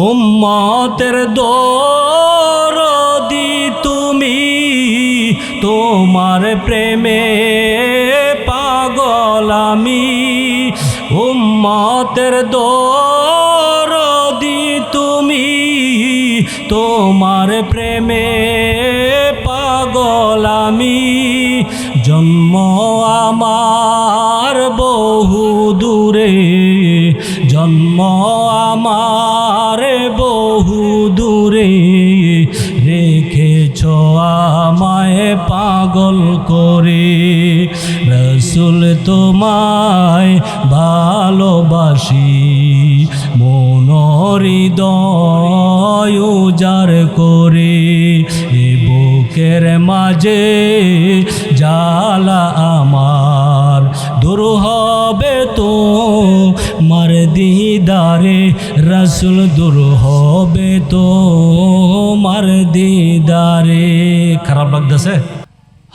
উম্মতের দরদি তুমি, তোমার প্রেমে পাগল আমি। উম্মতের দরদি তুমি, তোমার প্রেমে পাগল আমি। জন্ম আমার বহু দূরে পাগল করে। রসুল তোমায় ভালোবাসি মনোহৃদয় উজার করে, এ বুকের মাঝে জালা আমার। দূর হবে তো মার দিদারে, রসুল দূর হবে তো মার দিদারে। খারাপ লাগতেছে?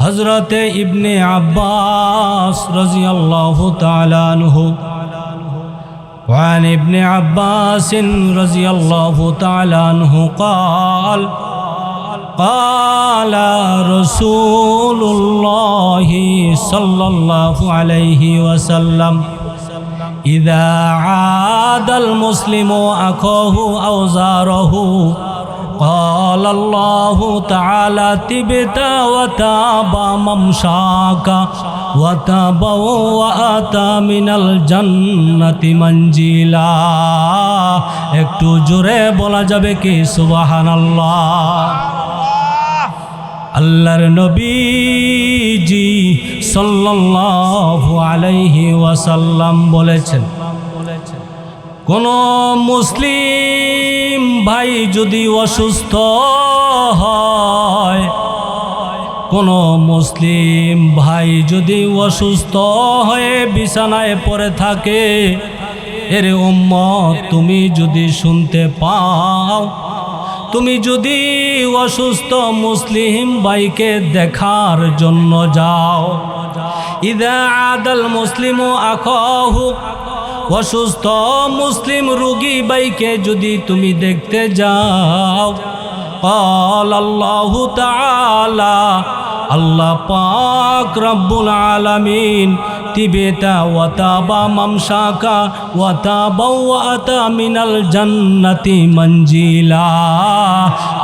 হজরতে ইবনে আব্বাস রাজিয়াল্লাহু তাআলা আনহু وعن ابن عباس رضي الله تعالى عنه قال قال رسول الله صلى الله عليه وسلم إذا عاد المسلم أخاه أو زاره قال الله تعالى تبت وتاب ممشاك وتبوأت من الجنة منزلا একটু জোরে বলা যাবে কি সুবহানাল্লাহ আল্লাহর নবীজি সাল্লাল্লাহু আলাইহি ওয়াসাল্লাম বলেছেন কোন মুসলিম ভাই যদি অসুস্থ হয়, কোন মুসলিম ভাই যদি অসুস্থ হয়ে বিছানায় পড়ে থাকে, এর উম্মত তুমি যদি শুনতে পাও, তুমি যদি অসুস্থ মুসলিম ভাইকে দেখার জন্য যাও। ইদা আদাল মুসলিম আখহু অসুস্থ মুসলিম রুগী বাইকে যদি তুমি দেখতে যাও قال الله تعالى আল্লাহ পাক রব্বুল আলামিন তিবেতা ওয়াতাবাওয়াতা মিনাল মঞ্জিলা।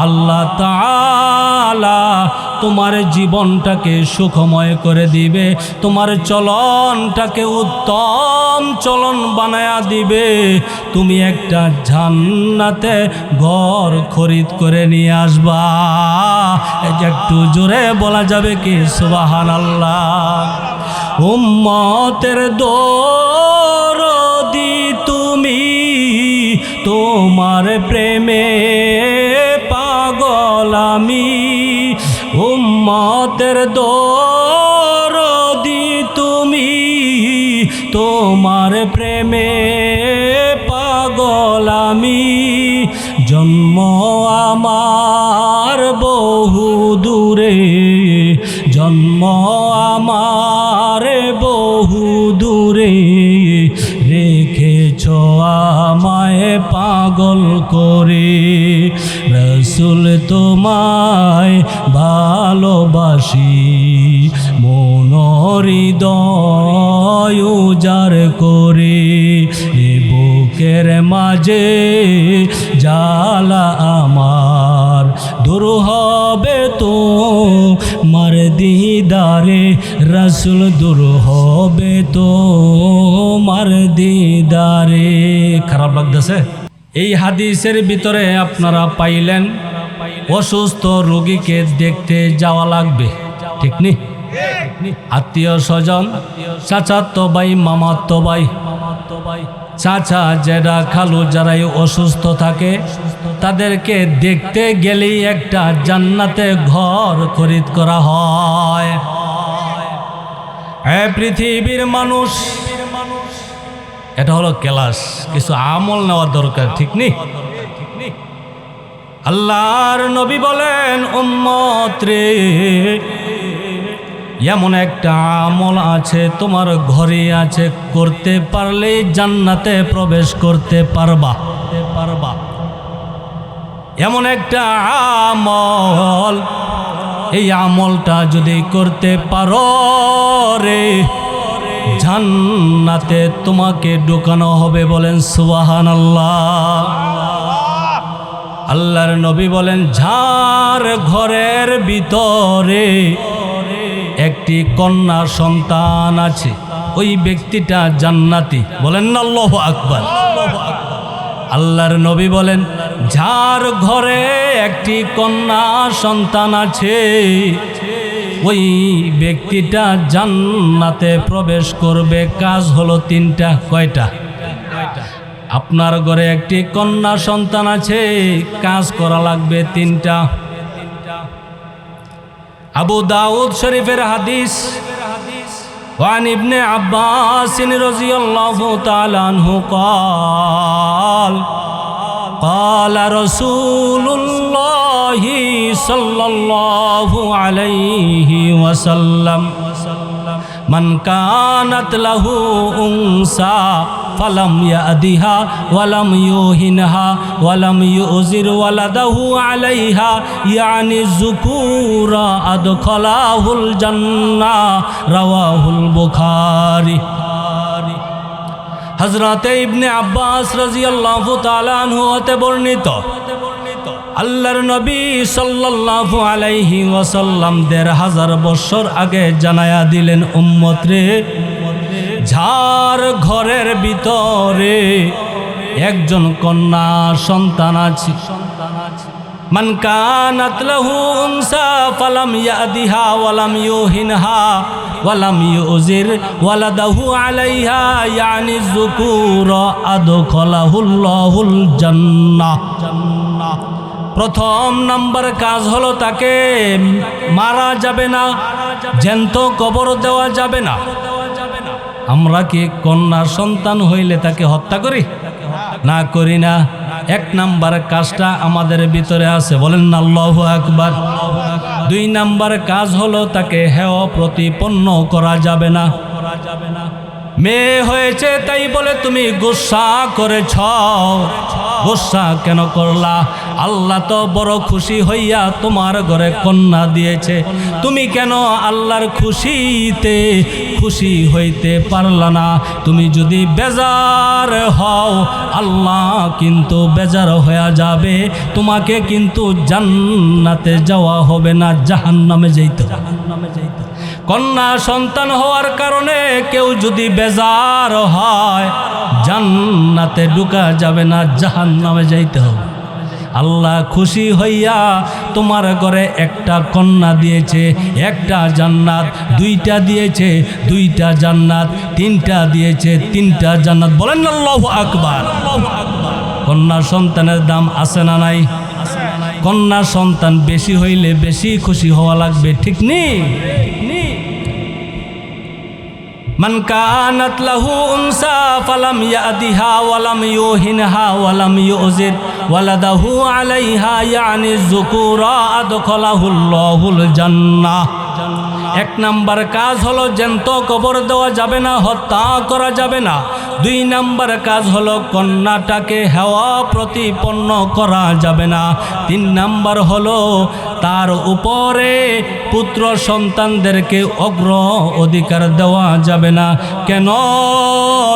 আল্লাহ তোমার জীবনটাকে সুখময় করে দিবে, তোমার চলনটাকে উত্তম চলন বানায়া দিবে। তুমি একটা জান্নাতে ঘর খরিদ করে নিয়ে আসবা। একটু জোরে বলা যাবে কি? সুবাহান আল্লাহ উম্মতের দরদি তুমি, তোমার প্রেমে পাগল আমি। উম্মতের দরদি তুমি, তোমার প্রেমে পাগল আমি। জন্ম আমার বহু দূরে, জন্ম আমার পাগল করে। রসুল তোমায় ভালোবাসি মনোহৃদয় উজার করে। এ বুকের মাঝে জালা আমার, দূর হবে তো মার দিদারে। রসুল দূর হবে তো মার দিদারে। খারাপ লাগতেছে? এই হাদিসের ভিতরে আপনারা পাইলেন, অসুস্থ রোগীকে দেখতে যাওয়া লাগবে। ঠিক নি? আত্মীয় স্বজন, চাচাতো ভাই, মামাতো ভাই, চাচা জেডা খালু যারাই অসুস্থ থাকে, তাদেরকে দেখতে গেলেই একটা জান্নাতে ঘর খরিদ করা হয়। পৃথিবীর মানুষ এটা হলো ক্লাস। কিছু আমল নেওয়া দরকার, ঠিক নি? আল্লাহর নবী বলেন উম্মত রে এমন একটা আমল আছে তোমার ঘরে আছে, করতে পারলে জান্নাতে প্রবেশ করতে পারবা পারবা। এমন একটা আমল, এই আমলটা যদি করতে পারো রে জান্নাতে তোমাকে ঢোকানো হবে বলেন সুবাহান আল্লাহ আল্লাহর নবী বলেন, ঝাড় ঘরের ভিতরে একটি কন্যা সন্তান আছে। ওই ব্যক্তিটা জান্নাতি। বলেন না আল্লাহ আকবর। আল্লাহর নবী বলেন যার ঘরে একটি কন্যা সন্তান আছে। ওই ব্যক্তিটা জান্নাতে প্রবেশ করবে কাজ হলো তিনটা কয়টা আপনার ঘরে একটি কন্যা সন্তান আছে কাজ করা লাগবে তিনটা আবু দাউদ শরীফের হাদিস وعن ابن عباس رضي الله تعالى عنه قال قال رسول الله صلى الله عليه وسلم من كانت له أنثى فلم يأدها ولم يوهنها ولم يؤزر ولده عليها يعني الذكور أدخله الجنة. رواه البخاري. হজরত ইবনে আব্বাস রাজিয়াল্লাহু তাআলা আনহু হতে বর্ণিত। আল্লাহর নবী সাল্লাল্লাহু আলাইহি ওয়াসাল্লাম দেড় হাজার বছর আগে জানায়া দিলেন উম্মত রে ঝার ঘরের ভিতরে একজন কন্যা সন্তান আছে। মান কানাত লাহু উনসা ফালাম ইয়াদিহা ওয়ালাম ইউহিনহা। ওয়ালাম ইউজির ওয়ালাদাহু আলাইহা, ইয়ানি যুকুর আদখালাহুল্লাহুল জান্নাহ। প্রথম নাম্বার কাজ হলো তাকে মারা যাবে না, জ্যান্ত কবর দেওয়া যাবে না। আমরা কি কন্যা সন্তান হইলে তাকে হত্যা করি? না করি না। এক নাম্বার কাজটা আমাদের ভিতরে আছে। বলেন না, আল্লাহ আকবার। দুই নাম্বার কাজ হলো তাকে হেয় প্রতিপন্ন করা যাবে না। করা যাবে না মেয়ে হয়েছে, তাই বলে তুমি গুসা করেছ। গুসা কেন করলা? আল্লাহ তো বড় খুশি হইয়া তোমার ঘরে কন্যা দিয়েছে। তুমি কেন আল্লাহর খুশিতে খুশি হইতে পারলা না? তুমি যদি বেজার হও, আল্লাহ কিন্তু বেজার হয়ে যাবে। তোমাকে কিন্তু জান্নাতে যাওয়া হবে না, জাহান্নামে যাইতে জাহান্নামে যাইতে কন্যা সন্তান হওয়ার কারণে কেউ যদি বেজার হয়, জান্নাতে ঢুকা যাবে না, জাহান্নামে যাইতে হবে। আল্লাহ খুশি হইয়া তোমার ঘরে একটা কন্যা দিয়েছে, একটা জান্নাত, দুইটা দিয়েছে, দুইটা জান্নাত, তিনটা দিয়েছে, তিনটা জান্নাত। বলেন আল্লাহ আকবার। কন্যা সন্তানের দাম আছে না নাই? কন্যা সন্তান বেশি হইলে বেশি খুশি হওয়া লাগবে, ঠিক নেই? من كانت له أنثى فلم يأدها ولم يوهنها ولم يؤزر ولده عليها يعني الذكور أدخله الله الجنة. এক নাম্বার কাজ হলো জ্যান্ত কবর দেওয়া যাবে না, হত্যা করা যাবে না। দুই নাম্বার কাজ হলো কন্যাটাকে হেওয়া প্রতিপন্ন করা যাবে না। তিন নাম্বার হলো তার উপরে পুত্র সন্তানদেরকে অগ্র অধিকার দেওয়া যাবে না। কেন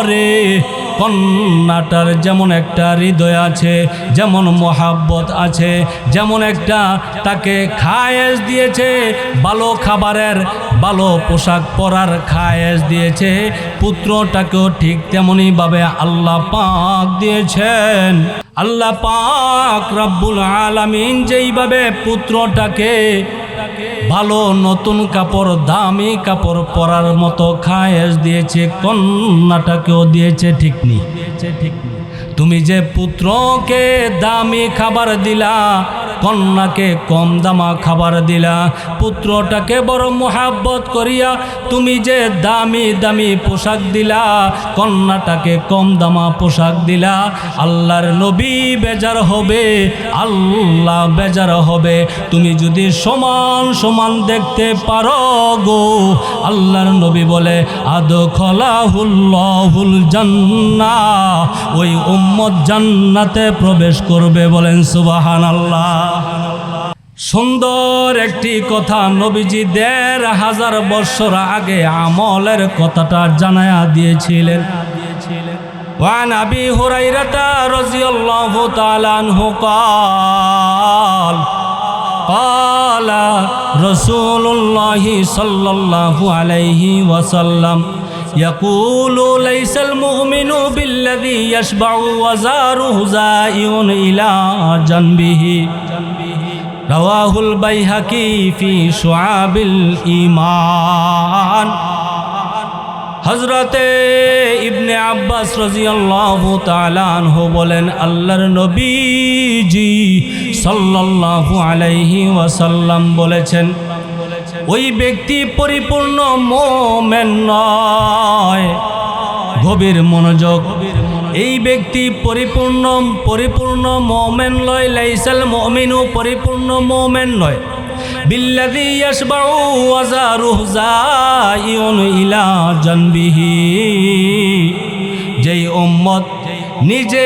রে? কন্যাটার যেমন একটা হৃদয় আছে, যেমন মহাব্বত আছে, যেমন একটা তাকে খায়েস দিয়েছে, ভালো খাবারের, ভালো পোশাক পরার খায়েস দিয়েছে, পুত্রটাকেও ঠিক তেমনইভাবে আল্লাহ পাক দিয়েছেন। আল্লাহ পাক রব্বুল আলামিন যেইভাবে পুত্রটাকে ভালো নতুন কাপড়, দামি কাপড় পরার মতো খায়েস দিয়েছে, কন্যাটাকেও দিয়েছে ঠিক নি তুমি যে পুত্রকে দামি খাবার দিলা কন্যাকে কম দামা খাবার দিলা। পুত্রটাকে বড় মোহাব্বত করিয়া তুমি যে দামি দামি পোশাক দিলা, কন্যাটাকে কম দামা পোশাক দিলা। আল্লাহর নবী বেজার হবে, আল্লাহ বেজার হবে। তুমি যদি সমান সমান দেখতে পারো গো, আল্লাহর নবী বলে আদ খলাহুল্লাহুল জান্না ওই উম্মত জান্নাতে প্রবেশ করবে বলেন সুবাহান আল্লাহ সুন্দর একটি কথা নবীজি দেড় হাজার বৎসর আগে আমলের কথাটা জানায়া দিয়েছিলেন وعن أبي هريرة رضي الله تعالى عنه قال قال رسول الله صلى الله عليه وسلم يقول ليس المؤمن بالذي يشبع وزاره زائر إلى جنبه رواه البيهقي في شعاب الإيمان হজরতে ইবনে আব্বাস রাজিয়াল্লাহু তাআলা আনহু বলেন আল্লাহর নবীজি সাল্লাল্লাহু আলাইহি ওয়াসাল্লাম বলেছেন ওই ব্যক্তি পরিপূর্ণ মোমেন নয়। গভীর মনোযোগ। এই ব্যক্তি পরিপূর্ণ পরিপূর্ণ মোমেন লয় লাইসাল মমিনু পরিপূর্ণ মোমেন নয়। বিল্লাযী ইয়াশবাউ ওয়াজারুহু যায়ুন ইলা জানবিহি। যেই উম্মত নিজে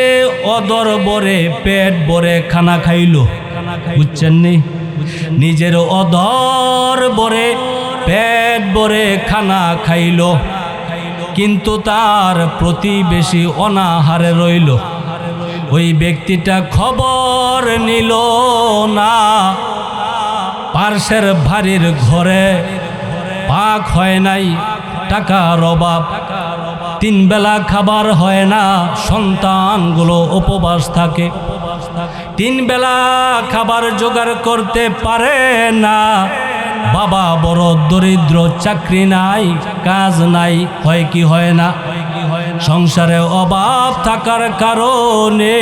অদর বরে পেট ভরে খানা খাইল। বুঝছেন নি? নিজের অদর বরে, পেট ভরে খানা খাইল। কিন্তু তার প্রতিবেশী অনাহারে রইল। ওই ব্যক্তিটা খবর নিল না। পার্শ্বের ভারির ঘরে পাক হয় নাই, টাকার অভাব। তিন বেলা খাবার হয় না, সন্তানগুলো উপবাস থাকে। তিন বেলা খাবার জোগাড় করতে পারে না। বাবা বড় দরিদ্র, চাকরি নাই, কাজ নাই, হয় কি হয় না? সংসারে অভাব থাকার কারণে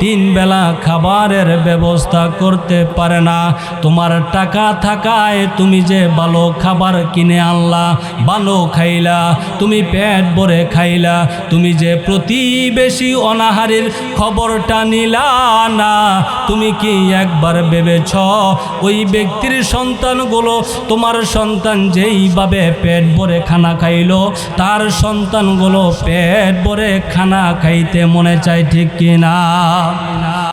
তিন বেলা খাবারের ব্যবস্থা করতে পারে না। তোমার টাকা থাকায় তুমি যে ভালো খাবার কিনে আনলা, ভালো খাইলা, তুমি পেট ভরে খাইলা, তুমি যে প্রতিবেশী অনাহারের খবরটা নিলা না, তুমি কি একবার ভেবেছ ওই ব্যক্তির সন্তানগুলো তোমার সন্তান যেইভাবে পেট ভরে খানা খাইলো, তার সন্তানগুলো পেট ভরে খানা খাইতে মনে চায় ঠিক কিনা? আমরা